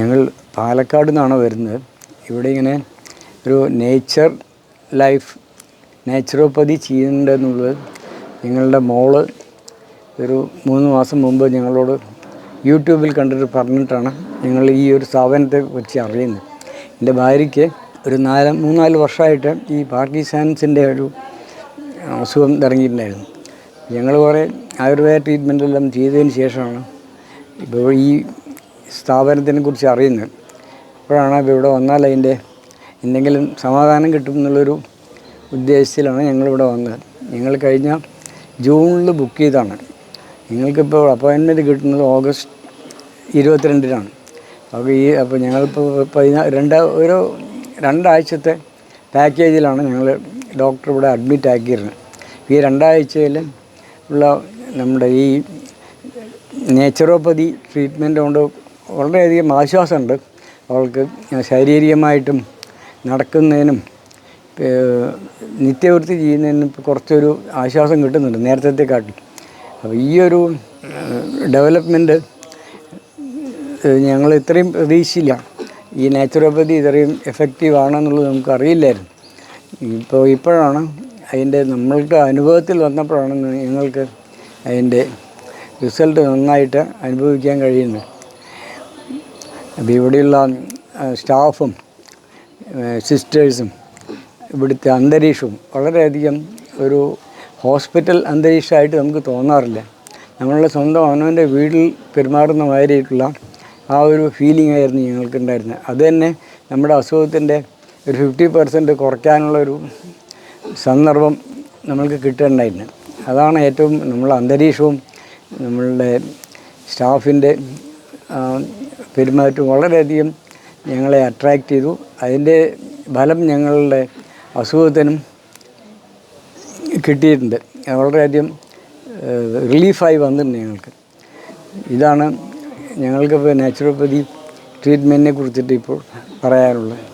ഞങ്ങൾ പാലക്കാട് നിന്നാണ് വരുന്നത്. ഇവിടെ ഇങ്ങനെ ഒരു നേച്ചർ ലൈഫ് നാച്ചുറോപ്പതി ചെയ്യുന്നുണ്ടെന്നുള്ളത് നിങ്ങളുടെ മോൾ ഒരു മൂന്ന് മാസം മുമ്പ് ഞങ്ങളോട് യൂട്യൂബിൽ കണ്ടിട്ട് പറഞ്ഞിട്ടാണ് നിങ്ങൾ ഈ ഒരു സ്ഥാപനത്തെ കുറിച്ച് അറിയുന്നത്. എന്റെ ഭാര്യയ്ക്ക് ഒരു നാല് മൂന്നാൽ വർഷമായിട്ട് ഈ പാർക്കിൻസൺസിന്റെ ഒരു അസുഖം ഇറങ്ങിയിട്ടുണ്ടായിരുന്നു ഞങ്ങൾ കുറേ ആയുർവേദ ട്രീറ്റ്മെന്റ് എല്ലാം ചെയ്തതിന് ശേഷമാണ് ഇപ്പോൾ ഈ സ്ഥാപനത്തിനെ കുറിച്ച് അറിയുന്നത്. അപ്പോഴാണ് ഇവിടെ വന്നാൽ അതിന്റെ എന്തെങ്കിലും സമാധാനം കിട്ടും എന്നുള്ളൊരു ഉദ്ദേശത്തിലാണ് ഞങ്ങളിവിടെ വന്നത്. ഞങ്ങൾ കഴിഞ്ഞ ജൂണിൽ ബുക്ക് ചെയ്താണ് ഞങ്ങൾക്കിപ്പോൾ അപ്പോയിൻമെന്റ് കിട്ടുന്നത് ഓഗസ്റ്റ് ഇരുപത്തിരണ്ടിനാണ്. അപ്പോൾ ഈ അപ്പോൾ ഞങ്ങളിപ്പോൾ പതിനാ രണ്ട് ഒരു രണ്ടാഴ്ചത്തെ പാക്കേജിലാണ് ഞങ്ങൾ ഡോക്ടർ ഇവിടെ അഡ്മിറ്റ് ആക്കിയിരുന്നത്. ഈ രണ്ടാഴ്ചയിൽ ഉള്ള നമ്മുടെ ഈ നേച്ചുറോപ്പതി ട്രീറ്റ്മെന്റ് കൊണ്ട് വളരെയധികം ആശ്വാസമുണ്ട്. അവൾക്ക് ശാരീരികമായിട്ടും നടക്കുന്നതിനും നിത്യവൃത്തി ചെയ്യുന്നതിനും കുറച്ചൊരു ആശ്വാസം കിട്ടുന്നുണ്ട് നേരത്തെക്കാട്ടി അപ്പോൾ ഈ ഒരു ഡെവലപ്മെന്റ് ഞങ്ങൾ ഇത്രയും പ്രതീക്ഷിച്ചില്ല. ഈ നാച്ചുറോപ്പതി ഇത്രയും എഫക്റ്റീവ് ആണെന്നുള്ളത് നമുക്ക് അറിയില്ലായിരുന്നു. ഇപ്പോൾ ഇപ്പോഴാണ് അതിന്റെ നമ്മൾക്ക് അനുഭവത്തിൽ വന്നപ്പോഴാണ് ഞങ്ങൾക്ക് അതിന്റെ റിസൾട്ട് നന്നായിട്ട് അനുഭവിക്കാൻ കഴിയുന്നത്. അപ്പോൾ ഇവിടെയുള്ള സ്റ്റാഫും സിസ്റ്റേഴ്സും ഇവിടുത്തെ അന്തരീക്ഷവും വളരെയധികം ഒരു ഹോസ്പിറ്റൽ അന്തരീക്ഷമായിട്ട് നമുക്ക് തോന്നാറില്ല. നമ്മളുടെ സ്വന്തം അവനവന്റെ വീട്ടിൽ പെരുമാറുന്ന മാതിരിയിട്ടുള്ള ആ ഒരു ഫീലിംഗ് ആയിരുന്നു ഞങ്ങൾക്കുണ്ടായിരുന്നത്. അത് തന്നെ നമ്മുടെ അസുഖത്തിന്റെ ഒരു ഫിഫ്റ്റി പെർസെന്റ് കുറയ്ക്കാനുള്ളൊരു സന്ദർഭം നമ്മൾക്ക് കിട്ടുന്നുണ്ടായിരുന്നു. അതാണ് ഏറ്റവും നമ്മളെ അന്തരീക്ഷവും നമ്മളുടെ സ്റ്റാഫിന്റെ പെരുമാറ്റവും വളരെയധികം ഞങ്ങളെ അട്രാക്റ്റ് ചെയ്തു. അതിന്റെ ഫലം ഞങ്ങളുടെ അസുഖത്തിനും കിട്ടിയിട്ടുണ്ട്. വളരെയധികം റിലീഫായി വന്നിട്ടുണ്ട് ഞങ്ങൾക്ക്. ഇതാണ് ഞങ്ങൾക്കിപ്പോൾ നാച്ചുറോപ്പതി ട്രീറ്റ്മെന്റിനെ കുറിച്ചിട്ട് ഇപ്പോൾ പറയാനുള്ളത്.